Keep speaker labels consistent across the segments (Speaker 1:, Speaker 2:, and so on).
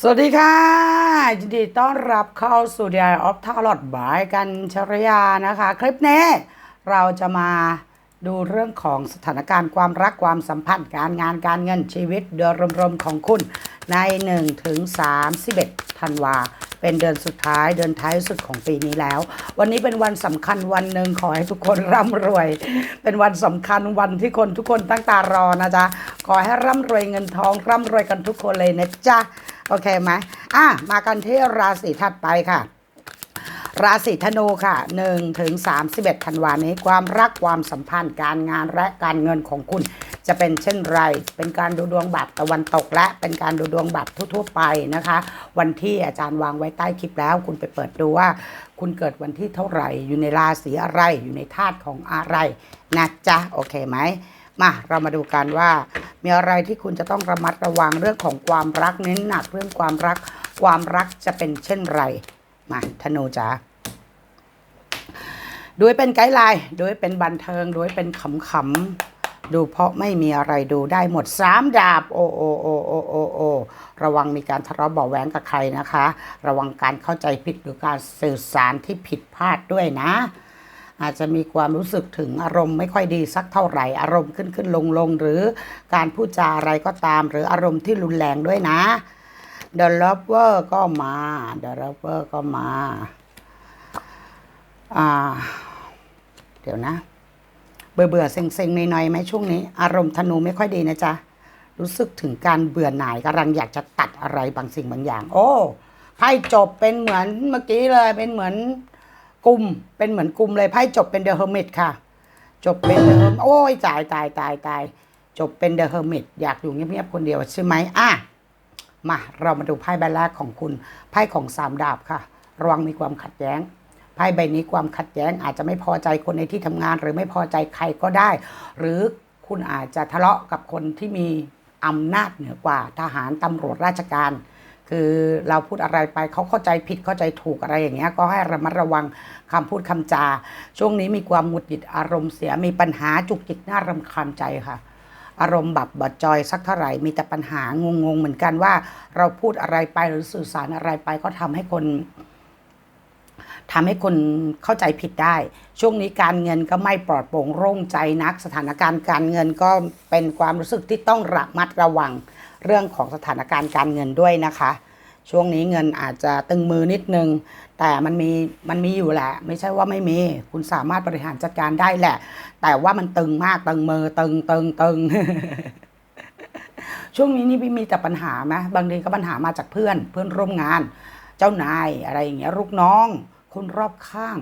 Speaker 1: สวัสดีค่ะ ยินดีต้อนรับเข้าสู่ d ด y of Tarot บายกันชรยานะคะ คลิปนี้เราจะมาดูเรื่องของสถานการณ์ความรักความสัมพันธ์การงานการเงินชีวิตโดยรวมๆของคุณ ใน1ถึง31ธันวาเป็นเดือนสุดท้ายเดือนท้ายสุดของปีนี้แล้ว วันนี้เป็นวันสำคัญวันหนึ่งขอให้ทุกคนร่ำรวย เป็นวันสำคัญวันที่คนทุกคนตั้งตารอนะจ๊ะขอให้ร่ำรวยเงินทอง ร่ำรวยกันทุกคนเลยนะจ๊ะ โอเคไหมอะมากันที่ราศีถัดไปค่ะ ราศีธนูค่ะ1ถึง31ธันวานี้ความรักความสัมพันธ์การงานและการเงินของคุณจะเป็นเช่นไร เป็นการดูดวงแบบตะวันตกและเป็นการดูดวงแบบทั่วๆไปนะคะ วันที่อาจารย์วางไว้ใต้คลิปแล้ว คุณไปเปิดดูว่า คุณเกิดวันที่เท่าไหร่ อยู่ในราศีอะไร อยู่ในธาตุของอะไรนะจ๊ะ โอเคไหม มาเรามาดูกันว่า มีอะไรที่คุณจะต้องระมัดระวังเรื่องของความรักเน้นหนักเรื่องความรัก ความรักจะเป็นเช่นไร มาธนูจ๋าด้วยเป็นไกด์ไลน์ด้วยเป็นบันเทิงด้วยเป็นขำๆดูเพราะไม่มีอะไรดูได้หมดสามดาบ โอโอโอโอโอโอระวังมีการทะเลาะเบาแหวงกับใครนะคะ ระวังการเข้าใจผิดหรือการสื่อสารที่ผิดพลาดด้วยนะ อาจจะมีความรู้สึกถึงอารมณ์ไม่ค่อยดีสักเท่าไหร่อารมณ์ขึ้นขึ้นลงลงหรือการพูดจาอะไรก็ตาม หรืออารมณ์ที่รุนแรงด้วยนะ The Lover ก็มา The Lover ก็มาอ่าเดี๋ยวนะเบื่อเบื่อเซ็งเซ็งหน่อยๆไหมช่วงนี้ อารมณ์ธนูไม่ค่อยดีนะจ๊ะ รู้สึกถึงการเบื่อหน่ายกำลังอยากจะตัดอะไรบางสิ่งบางอย่าง โอ้ไพ่จบเป็นเหมือนเมื่อกี้เลยเป็นเหมือน กลุ่มเป็นเหมือนกลุ่มเลยไพ่จบเป็นเดอะเฮอร์มิตค่ะ จบเป็นเดอะเฮอร์โอ้ยตายตายตายตายจบเป็นเดอะเฮอร์มิตอยากอยู่เงียบๆคนเดียวใช่ไหมอะมาเรามาดูไพ่ใบแรกของคุณไพ่ของสามดาบค่ะ ระวังมีความขัดแย้งไพ่ใบนี้ความขัดแย้งอาจจะไม่พอใจคนในที่ทำงาน หรือไม่พอใจใครก็ได้ หรือคุณอาจจะทะเลาะกับคนที่มีอำนาจเหนือกว่าทหารตำรวจราชการ คือเราพูดอะไรไปเขาเข้าใจผิดเข้าใจถูกอะไรอย่างเงี้ยก็ให้ระมัดระวังคำพูดคำจา ช่วงนี้มีความหงุดหงิดอารมณ์เสียมีปัญหาจุกจิกน่ารำคาญใจค่ะ อารมณ์แบบบดจอยสักเท่าไหร่มีแต่ปัญหางงๆเหมือนกันว่า เราพูดอะไรไปหรือสื่อสารอะไรไปก็ทำให้คนทำให้คนเข้าใจผิดได้ ช่วงนี้การเงินก็ไม่ปลอดโปร่งโล่งใจนัก สถานการณ์การเงินก็เป็นความรู้สึกที่ต้องระมัดระวัง เรื่องของสถานการณ์การเงินด้วยนะคะ ช่วงนี้เงินอาจจะตึงมือนิดนึง แต่มันมีมันมีอยู่แหละ ไม่ใช่ว่าไม่มี คุณสามารถบริหารจัดการได้แหละ แต่ว่ามันตึงมากตึงมือตึงตึงตึงช่วงนี้นี่มีแต่ปัญหาไหมบางทีก็ปัญหามาจากเพื่อนเพื่อนร่วมงาน เจ้านายอะไรอย่างเงี้ยลูกน้อง คนรอบข้าง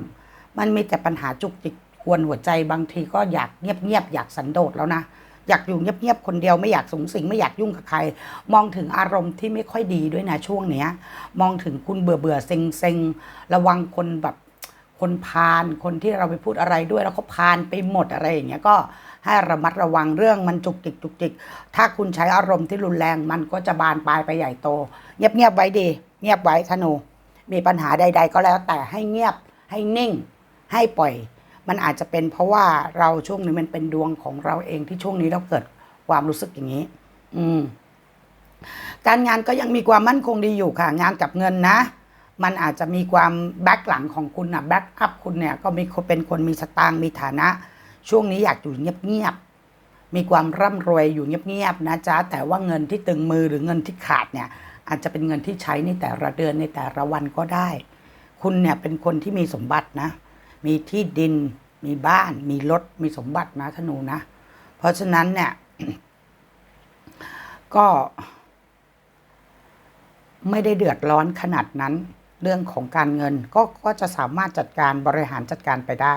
Speaker 1: มันมีแต่ปัญหาจุกจิกกวนหัวใจบางทีก็อยากเงียบๆอยากสันโดษแล้วนะ อยากอยู่เงียบๆคนเดียวไม่อยากสูงสิงไม่อยากยุ่งกับใคร มองถึงอารมณ์ที่ไม่ค่อยดีด้วยนะช่วงเนี้ย มองถึงคุณเบื่อเบื่อๆเซ็งเซ็งๆระวังคนแบบคนพาลคนที่เราไปพูดอะไรด้วยแล้วเขาพาลไปหมดอะไรอย่างเงี้ยก็ให้ระมัดระวังเรื่องมันจุกจิกจุกจิก ถ้าคุณใช้อารมณ์ที่รุนแรงมันก็จะบานปลายไปใหญ่โต เงียบเงียบๆไว้ดี เงียบไว้ธนู มีปัญหาใด ๆ ก็แล้วแต่ให้เงียบให้นิ่ง ให้ปล่อย มันอาจจะเป็นเพราะว่าเราช่วงนี้มันเป็นดวงของเราเองที่ช่วงนี้เราเกิดความรู้สึกอย่างนี้ อืม การงานก็ยังมีความมั่นคงดีอยู่ค่ะ งานกับเงินนะ มันอาจจะมีความแบ็คหลังของคุณนะแบ็คอัพคุณเนี่ยก็มีเป็นคนมีสตางค์มีฐานะ ช่วงนี้อยากอยู่เงียบๆ มีความร่ำรวยอยู่เงียบๆนะจ๊ะ แต่ว่าเงินที่ตึงมือหรือเงินที่ขาดเนี่ย อาจจะเป็นเงินที่ใช้ในแต่ละเดือนในแต่ละวันก็ได้ คุณเนี่ยเป็นคนที่มีสมบัตินะ มีที่ดิน มีบ้าน มีรถ มีสมบัตินะธนูนะ เพราะฉะนั้นเนี่ย ก็ ไม่ได้เดือดร้อนขนาดนั้น เรื่องของการเงิน ก็ก็จะสามารถจัดการบริหารจัดการไปได้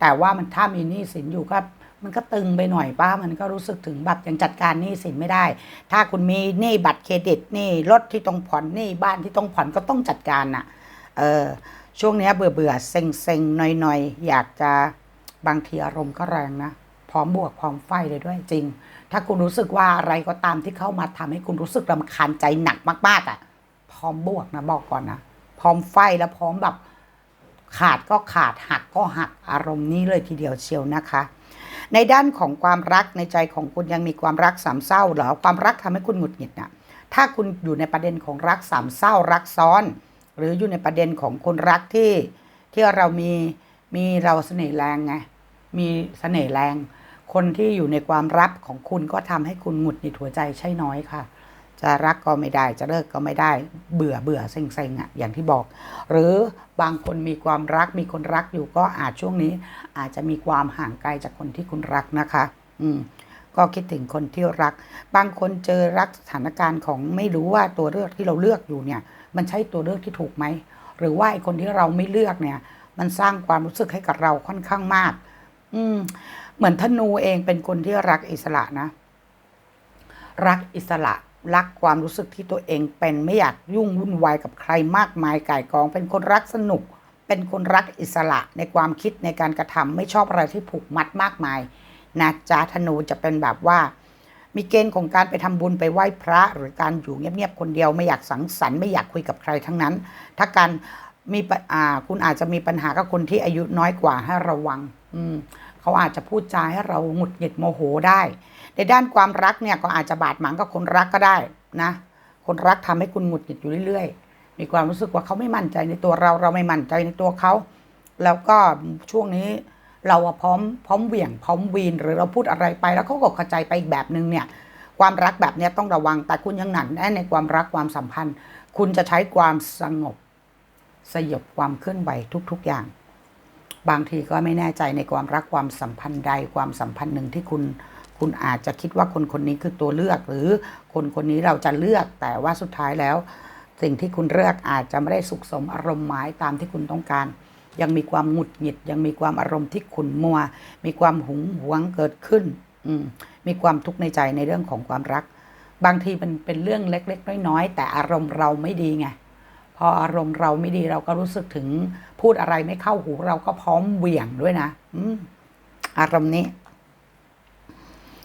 Speaker 1: แต่ว่ามันถ้ามีหนี้สินอยู่ก็มันก็ตึงไปหน่อยป้ามันก็รู้สึกถึงแบบยังจัดการหนี้สินไม่ได้ ถ้าคุณมีหนี้บัตรเครดิตหนี้รถที่ต้องผ่อนหนี้บ้านที่ต้องผ่อนก็ต้องจัดการน่ะ เออ ช่วงนี้เบื่อเบื่อเซ็งเซ็งหน่อยหน่อยอยากจะบางทีอารมณ์ก็แรงนะพร้อมบวกพร้อมไฟเลยด้วยจริง ถ้าคุณรู้สึกว่าอะไรก็ตามที่เข้ามาทำให้คุณรู้สึกรำคาญใจหนักมาก ๆอะ่ะ พร้อมบวกนะบอกก่อนนะพร้อมไฟแล้วพร้อมแบบขาดก็ขาดหักก็หักอารมณ์นี้เลยทีเดียวเชียวนะคะ ในด้านของความรักในใจของคุณยังมีความรักสามเศร้าเหรอความรักทำให้คุณหงุดหงิดน่ะถ้าคุณอยู่ในประเด็นของรักสามเศร้ารักซ้อน หรืออยู่ในประเด็นของคนรักที่ที่เรามีมีเราเสน่ห์แรงไงมีเสน่ห์แรง คนที่อยู่ในความรักของคุณก็ทำให้คุณหงุดหงิดหัวใจใช่น้อยค่ะ จะรักก็ไม่ได้จะเลิกก็ไม่ได้ เบื่อเบื่อเซ็งเซ็งอะอย่างที่บอก หรือบางคนมีความรักมีคนรักอยู่ก็อาจช่วงนี้ อาจจะมีความห่างไกลจากคนที่คุณรักนะคะ อืมก็คิดถึงคนที่รัก บางคนเจอรักสถานการณ์ของไม่รู้ว่าตัวเลือกที่เราเลือกอยู่เนี่ย มันใช่ตัวเลือกที่ถูกไหม หรือว่าไอคนที่เราไม่เลือกเนี่ย มันสร้างความรู้สึกให้กับเราค่อนข้างมาก อืม เหมือนธนูเองเป็นคนที่รักอิสระนะ รักอิสระรักความรู้สึกที่ตัวเองเป็นไม่อยากยุ่งวุ่นวายกับใครมากมายก่ายกอง เป็นคนรักสนุก เป็นคนรักอิสระในความคิดในการกระทำไม่ชอบอะไรที่ผูกมัดมากมายนะจ๊ะธนูจะเป็นแบบว่า มีเกณฑ์ของการไปทำบุญไปไหว้พระ หรือการอยู่เงียบๆคนเดียวไม่อยากสังสรรค์ไม่อยากคุยกับใครทั้งนั้น ถ้าการมีปะอ่าคุณอาจจะมีปัญหากับคนที่อายุน้อยกว่าให้ระวัง อืมเขาอาจจะพูดจาให้เราหงุดหงิดโมโหได้ ในด้านความรักเนี่ยก็อาจจะบาดหมางกับคนรักก็ได้นะ คนรักทำให้คุณหงุดหงิดอยู่เรื่อยๆ มีความรู้สึกว่าเขาไม่มั่นใจในตัวเราเราไม่มั่นใจในตัวเขา แล้วก็ช่วงนี้ เราอะพร้อมพร้อมเหวี่ยงพร้อมวีนหรือเราพูดอะไรไป แล้วเขาก็เข้าใจไปอีกแบบนึงเนี่ยความรักแบบนี้ต้องระวังแต่คุณยังหนันแน่นในความรักความสัมพันธ์ คุณจะใช้ความสงบ สยบความเคลื่อนไหวทุก ๆอย่าง บางทีก็ไม่แน่ใจในความรักความสัมพันธ์ใดความสัมพันธ์หนึ่งที่คุณคุณอาจจะคิดว่าคนคนนี้คือตัวเลือก หรือคนคนนี้เราจะเลือกแต่ว่าสุดท้ายแล้ว สิ่งที่คุณเลือกอาจจะไม่ได้สุขสมอารมณ์หมายตามที่คุณต้องการ ยังมีความหงุดหงิด ยังมีความอารมณ์ที่ขุ่นมัว มีความหุงหวงเกิดขึ้นมมีความทุกข์ในใจในเรื่องของความรัก บางทีมันเป็นเรื่องเล็ก ๆ น้อยๆแต่อารมณ์เราไม่ดีไงพออารมณ์เราไม่ดีเราก็รู้สึกถึงพูดอะไรไม่เข้าหูเราก็พร้อมเหวี่ยงด้วยนะออารมณ์นี้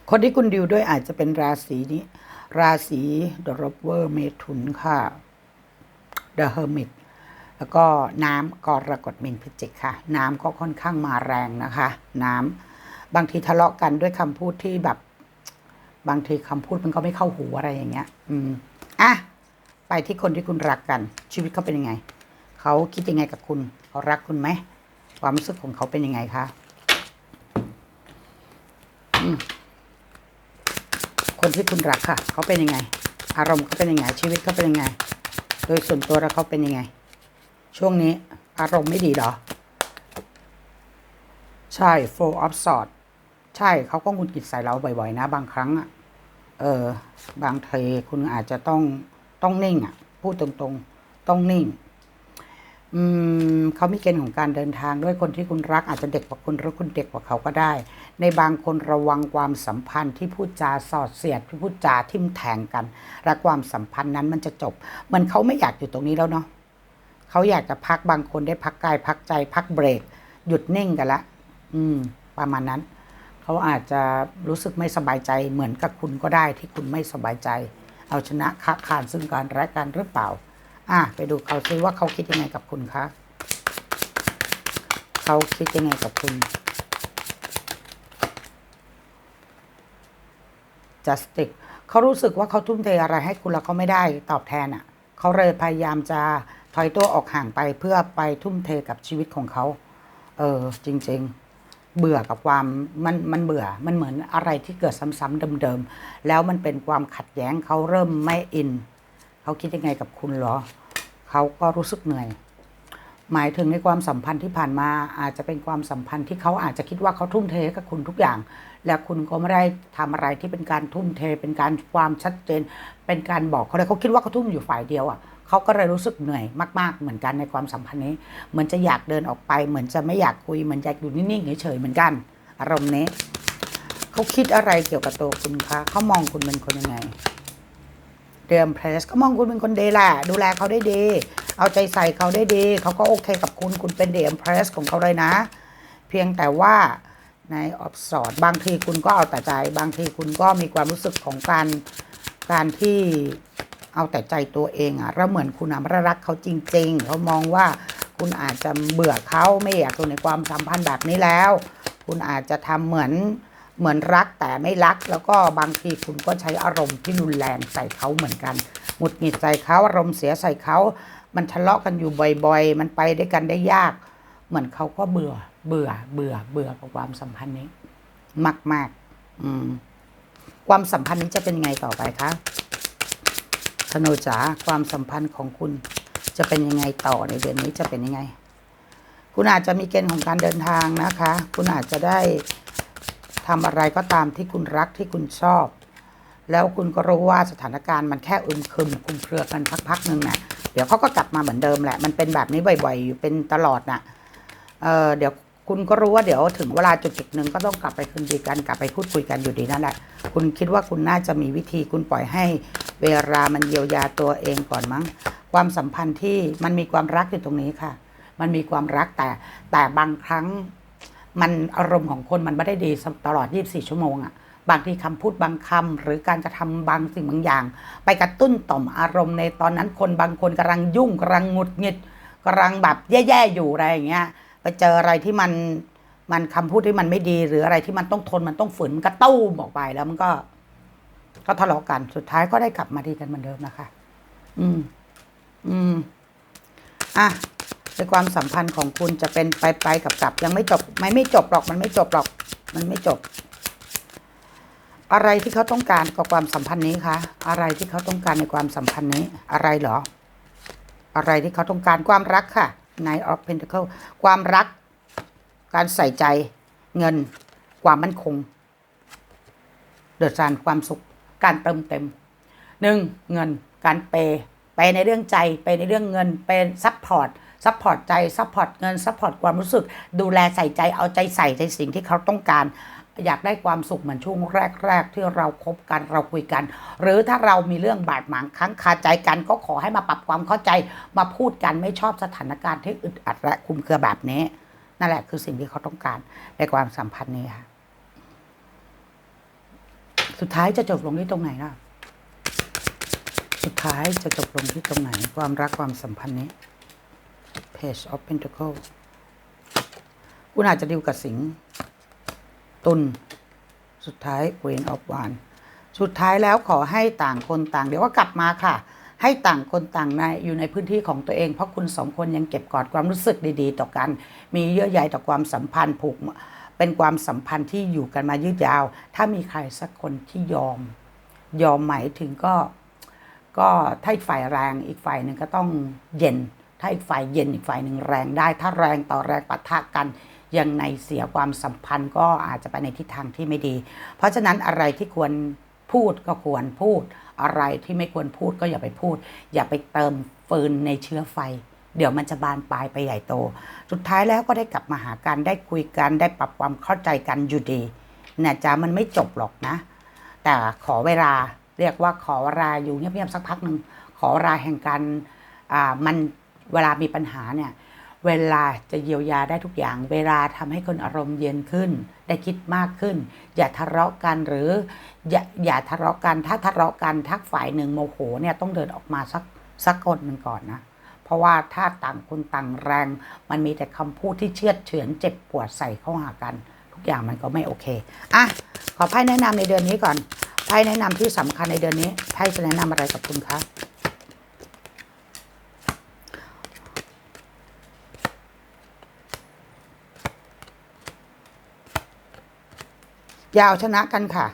Speaker 1: คนที่คุณดิวด้วยอาจจะเป็นราศีนี้ ราศีดรบเวอร์เมถุนค่ะ The Hermit แล้วก็น้ำกรกฎมินพิจิกค่ะ น้ำก็ค่อนข้างมาแรงนะคะ น้ำบางทีทะเลาะกันด้วยคำพูดที่แบบ บางทีคำพูดมันก็ไม่เข้าหูอะไรอย่างเงี้ย อืมอะไปที่คนที่คุณรักกัน ชีวิตเขาเป็นยังไง เขาคิดยังไงกับคุณเขารักคุณไหมความรู้สึกของเขาเป็นยังไงคะคนที่คุณรักค่ะ เขาเป็นยังไง อารมณ์เขาเป็นยังไง ชีวิตเขาเป็นยังไง โดยส่วนตัวแล้วเขาเป็นยังไง ช่วงนี้อารมณ์ไม่ดีเหรอ ใช่ four of swords ใช่เขาก็หงุดหงิดใส่เราบ่อยๆ นะ บางครั้งอะเออบางทีคุณอาจจะต้องต้องนิ่งอะ พูดตรงๆ ต้องนิ่ง อืมเขามีเกณฑ์ของการเดินทางด้วยคนที่คุณรักอาจจะเด็กกว่าคุณหรือคุณเด็กกว่าเขาก็ได้ ในบางคนระวังความสัมพันธ์ที่พูดจาสอดเสียดที่พูดจาทิมแทงกัน และความสัมพันธ์นั้นมันจะจบ มันเขาไม่อยากอยู่ตรงนี้แล้วเนาะ เขาอยากจะพักบางคนได้พักกายพักใจ พักเบรก หยุดนิ่งกันละ อืม ประมาณนั้น เขาอาจจะรู้สึกไม่สบายใจเหมือนกับคุณก็ได้ที่คุณไม่สบายใจ เอาชนะค้าขานซึ่งการและกันหรือเปล่า อะไปดูเขาซิว่าเขาคิดยังไงกับคุณคะเขาคิดยังไงกับคุณ justice เขารู้สึกว่าเขาทุ่มเทอะไรให้คุณแล้วเขาไม่ได้ตอบแทนอะ เขาเลยพยายามจะ ถอยตัวออกห่างไปเพื่อไปทุ่มเทกับชีวิตของเขา เออจริง ๆ เบื่อกับความมันมันเบื่อมันเหมือนอะไรที่เกิดซ้ำๆเดิมๆแล้วมันเป็นความขัดแย้งเขาเริ่มไม่อิน เขาคิดยังไงกับคุณหรอ เขาก็รู้สึกเหนื่อย หมายถึงในความสัมพันธ์ที่ผ่านมาอาจจะเป็นความสัมพันธ์ที่เขาอาจจะคิดว่าเขาทุ่มเทกับคุณทุกอย่าง และคุณก็ไม่ได้ทำอะไรที่เป็นการทุ่มเท เป็นการความชัดเจน เป็นการบอกเขาเลยเขาคิดว่าเขาทุ่มอยู่ฝ่ายเดียวอะ เขาก็เลยรู้สึกเหนื่อยมาก ๆ เหมือนกันในความสัมพันธ์นี้ เหมือนจะอยากเดินออกไป เหมือนจะไม่อยากคุย เหมือนอยากอยู่นิ่งๆเฉยๆเหมือนกัน อารมณ์นี้เขาคิดอะไรเกี่ยวกับตัวคุณคะเขามองคุณเป็นคนยังไงเดิมเพรสก็มองคุณเป็นคนดีแหละดูแลเขาได้ดี เอาใจใส่เขาได้ดี เขาก็โอเคกับคุณ คุณเป็นเดมเพรสของเขาเลยนะ เพียงแต่ว่าในออฟสอดบางทีคุณก็เอาแต่ใจ บางทีคุณก็มีความรู้สึกของการการที่ เอาแต่ใจตัวเองอะแล้วเหมือนคุณอะไม่รักเขาจริง ๆ เขามองว่าคุณอาจจะเบื่อเขาไม่อยากอยู่ในความสัมพันธ์แบบนี้แล้ว คุณอาจจะทำเหมือนเหมือนรักแต่ไม่รัก แล้วก็บางทีคุณก็ใช้อารมณ์ที่รุนแรงใส่เขาเหมือนกันหงุดหงิดใส่เขาอารมณ์เสียใส่เขา มันทะเลาะกันอยู่บ่อย ๆ มันไปด้วยกันได้ยาก เหมือนเขาก็เบื่อ เบื่อ เบื่อ เบื่อกับความสัมพันธ์นี้ มากๆอืม ความสัมพันธ์นี้จะเป็นไงต่อไปคะ ธนูจ๋าความสัมพันธ์ของคุณจะเป็นยังไงต่อในเดือนนี้จะเป็นยังไง คุณอาจจะมีเกณฑ์ของการเดินทางนะคะ คุณอาจจะได้ทำอะไรก็ตามที่คุณรักที่คุณชอบ แล้วคุณก็รู้ว่าสถานการณ์มันแค่อึมครึมคุมเครือกันพักๆหนึ่งน่ะเดี๋ยวเขาก็กลับมาเหมือนเดิมแหละ มันเป็นแบบนี้บ่อยๆอยู่เป็นตลอดน่ะเออเดี๋ยว คุณก็รู้ว่าเดี๋ยวถึงเวลาจุดจุดหนึ่งก็ต้องกลับไปคืนดีกันกลับไปพูดคุยกันอยู่ดีนั่นแหละ คุณคิดว่าคุณน่าจะมีวิธีคุณปล่อยให้เวลามันเยียวยาตัวเองก่อนมั้ง ความสัมพันธ์ที่มันมีความรักอยู่ตรงนี้ค่ะ มันมีความรักแต่แต่บางครั้งมันอารมณ์ของคนมันไม่ได้ดีตลอด 24 ชั่วโมงอะบางทีคำพูดบางคำหรือการกระทำบางสิ่งบางอย่าง ไปกระตุ้นต่อมอารมณ์ในตอนนั้นคนบางคนกำลังยุ่งกำลังหงุดหงิดกำลังแบบแย่ๆอยู่อะไรอย่างเงี้ย ไปเจออะไรที่มันมันคำพูดที่มันไม่ดี หรืออะไรที่มันต้องทนมันต้องฝืนมันก็ตู้มออกไปแล้วมันก็ ก็ทะเลาะกันสุดท้ายก็ได้กลับมาดีกันเหมือนเดิมนะคะ อืม อืม อะในความสัมพันธ์ของคุณจะเป็นไปไปกับกลับยังไม่จบไม่ไม่จบหรอก มันไม่จบหรอก มันไม่จบ อะไรที่เขาต้องการกับความสัมพันธ์นี้คะอะไรที่เขาต้องการในความสัมพันธ์นี้ อะไรเหรอ อะไรที่เขาต้องการความรักค่ะ Nine of Pentacle ความรัก การใส่ใจเงิน ความมั่นคง เดือดร้อนความสุข การเติมเต็มหนึ่งเงินการเปย์ไปในเรื่องใจไปในเรื่องเงินเป็นซัพพอร์ตซัพพอร์ตใจซัพพอร์ตเงินซัพพอร์ตความรู้สึก ดูแลใส่ใจเอาใจใส่ในสิ่งที่เขาต้องการ อยากได้ความสุขเหมือนช่วงแรก ๆ ที่เราคบกันเราคุยกัน หรือถ้าเรามีเรื่องบาดหมางค้างคาใจกันก็ขอให้มาปรับความเข้าใจมาพูดกันไม่ชอบสถานการณ์ที่อึดอัดและคุมเครือแบบนี้ นั่นแหละคือสิ่งที่เขาต้องการในความสัมพันธ์นี้ค่ะสุดท้ายจะจบลงที่ตรงไหนล่ะ สุดท้ายจะจบลงที่ตรงไหน ความรักความสัมพันธ์นี้ Page of pentacles คุณอาจจะดิวกับสิงห์ ตุลสุดท้าย Queen of Wands สุดท้ายแล้วขอให้ต่างคนต่าง เดี๋ยวก็กลับมาค่ะ ให้ต่างคนต่างในอยู่ในพื้นที่ของตัวเอง เพราะคุณสองคนยังเก็บกอดความรู้สึกดีๆ ต่อกัน มีเยื่อใยต่อความสัมพันธ์ผูกเป็นความสัมพันธ์ที่อยู่กันมายืดยาว ถ้ามีใครสักคนที่ยอม ยอมหมายถึงก็ ก็ถ้าอีกฝ่ายแรงอีกฝ่ายหนึ่งก็ต้องเย็น ถ้าอีกฝ่ายเย็นอีกฝ่ายหนึ่งแรงได้ ถ้าแรงต่อแรงปะทะกัน ยังในเสียความสัมพันธ์ก็อาจจะไปในทิศทางที่ไม่ดี เพราะฉะนั้นอะไรที่ควรพูดก็ควรพูด อะไรที่ไม่ควรพูดก็อย่าไปพูด อย่าไปเติมฟืนในเชื้อไฟ เดี๋ยวมันจะบานปลายไปใหญ่โต สุดท้ายแล้วก็ได้กลับมาหากันได้คุยกันได้ปรับความเข้าใจกันอยู่ดีนะจ๊ะมันไม่จบหรอกนะ แต่ขอเวลาเรียกว่าขอเวลาอยู่เงียบๆสักพักหนึ่งขอเวลาแห่งการอ่ามันเวลามีปัญหาเนี่ย เวลาจะเยียวยาได้ทุกอย่าง เวลาทำให้คนอารมณ์เย็นขึ้น ได้คิดมากขึ้น อย่าทะเลาะกันหรืออย่าอย่าทะเลาะกันถ้าทะเลาะกันทักฝ่ายหนึ่งโมโหเนี่ยต้องเดินออกมาสักสักคนหนึ่งก่อนนะเพราะว่าถ้าต่างคนต่างแรง มันมีแต่คำพูดที่เชือดเฉือนเจ็บปวดใส่เข้าหากัน ทุกอย่างมันก็ไม่โอเคอะขอไพ่แนะนำในเดือนนี้ก่อนไพ่แนะนำที่สำคัญในเดือนนี้ไพ่จะแนะนำอะไรกับคุณคะ อย่าเอาชนะกันค่ะ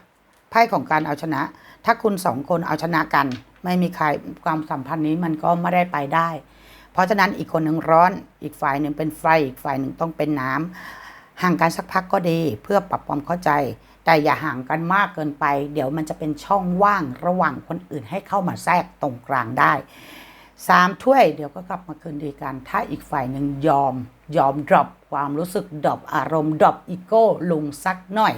Speaker 1: ไพ่ของการเอาชนะ ถ้าคุณสองคนเอาชนะกัน ไม่มีใครความสัมพันธ์นี้มันก็ไม่ได้ไปได้ เพราะฉะนั้นอีกคนหนึ่งร้อน อีกฝ่ายหนึ่งเป็นไฟอีกฝ่ายหนึ่งต้องเป็นน้ำห่างกันสักพักก็ดี เพื่อปรับความเข้าใจ แต่อย่าห่างกันมากเกินไป เดี๋ยวมันจะเป็นช่องว่างระหว่างคนอื่นให้เข้ามาแทรกตรงกลางได้สามถ้วยเดี๋ยวก็กลับมาคืนดีกัน ถ้าอีกฝ่ายหนึ่งยอม ยอมดรอปความรู้สึกดรอปอารมณ์ดรอปอีโก้ลงสักหน่อย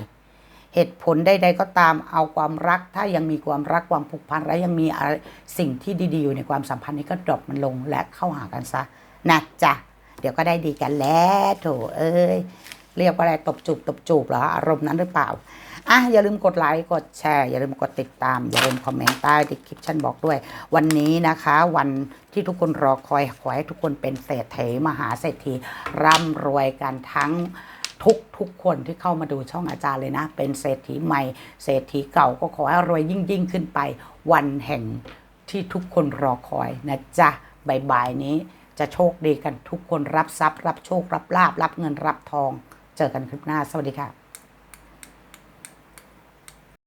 Speaker 1: เหตุผลใดๆก็ตามเอาความรัก ถ้ายังมีความรักความผูกพันและยังมีอะไรสิ่งที่ดีๆอยู่ในความสัมพันธ์นี้ก็ดรอปมันลงและเข้าหากันซะนะจ๊ะเดี๋ยวก็ได้ดีกันแล้วโถเอ้ยเรียกว่าอะไรตบจูบตบจูบเหรออารมณ์นั้นหรือเปล่าอะอย่าลืมกดไลค์กดแชร์อย่าลืมกดติดตาม อย่าลืมคอมเมนต์ใต้ดิคลิปชันบอกด้วย วันนี้นะคะ วันที่ทุกคนรอคอยขอให้ทุกคนเป็นเศรษฐีมหาเศรษฐีร่ำรวยกันทั้ง ทุกทุกคนที่เข้ามาดูช่องอาจารย์เลยนะ เป็นเศรษฐีใหม่ เศรษฐีเก่าก็ขอให้รวยยิ่งยิ่งขึ้นไป วันแห่งที่ทุกคนรอคอยนะจ๊ะบ่ายๆนี้จะโชคดีกันทุกคนรับทรัพย์ รับโชครับลาบ รับเงินรับทอง เจอกันคลิปหน้า สวัสดีค่ะ